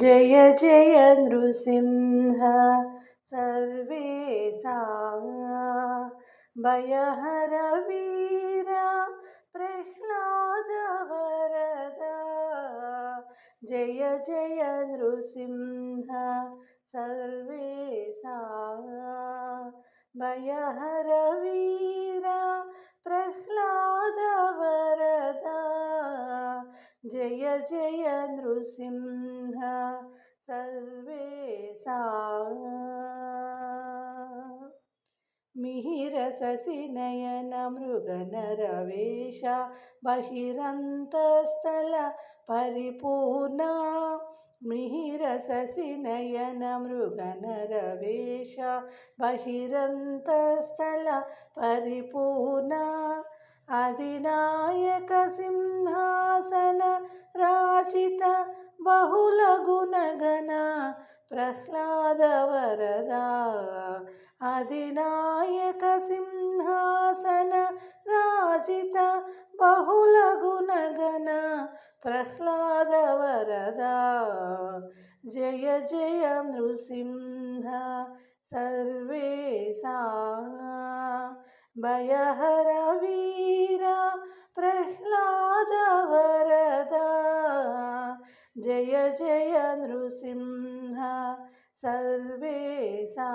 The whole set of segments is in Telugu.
జయ జయ నృసింహ సర్వేశా భయహర వీర ప్రహ్లాద వరద జయ జయ నృసింహ సర్వేశా భయహర వీర जय जय नृसिंह सर्वेसा मिहिरससिनयन मृगनरवेश बहिरन्तस्थल परिपूर्णा मिहिरससिनयन मृगनरवेश बहिरन्तस्थल परिपूर्णा అధినాయక సింహాసన రాచిత బహుళ గుణగణ ప్రహ్లాద వరద. అధినాయక సింహాసన రాజిత బహుళ గుణగణ ప్రహ్లాద వరద. జయ జయ నృసింహ సర్వేశా. భయహర వీర ప్రహ్లాద వరద జయ జయ నృసింహ సర్వేశా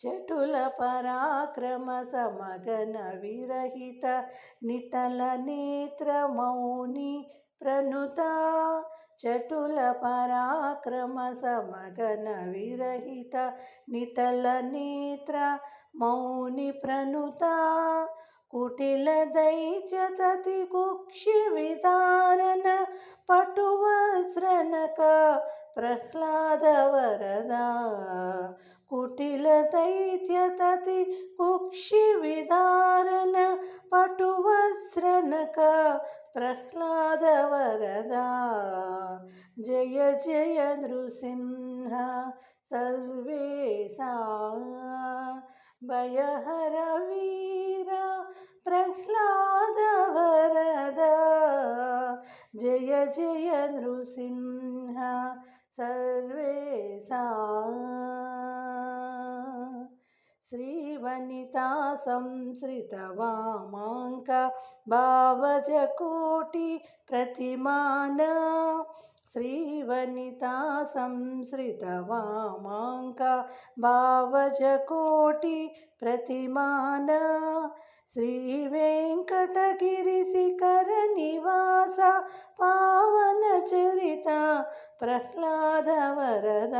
చటుల పరాక్రమ సమగన విరహిత నిటల నేత్ర మౌని ప్రనుత చటుల పరాక్రమ సమగన విరహిత నితల నేత్ర మౌని ప్రణుత కుటిల దైత్యతతి కుక్షి విదారణ పటువస్రనక ప్రహ్లాద వరద కుటిల దైత్యతతి కుక్షి ప్రహ్లాద వరదా జయ జయ నృసింహ సర్వేసా భయహర వీర ప్రహ్లాద శ్రీవనితా సంశ్రితవామాంక భావజకోటి ప్రతిమాన శ్రీవనితా సంశ్రితవామాంక భావజకోటి ప్రతిమాన శ్రీవేంకటగిరిశిఖర నివాస పావన చరిత ప్రహ్లాద వరద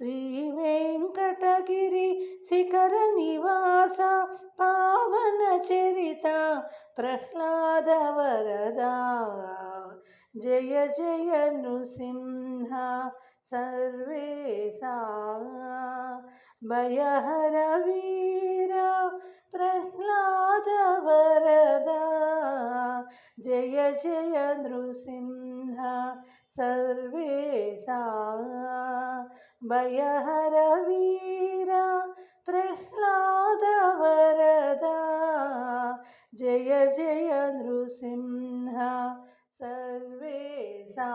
శ్రీవేంక प्रह्लादवरदा। जय जय नृसिंह सर्वेशा। भयहरवीरा प्रह्लादवरदा। जय जय नृसिंह सर्वेशा। भयहरवीरा प्रह्लादवरदा। जय जय नृसिंह सर्वे सा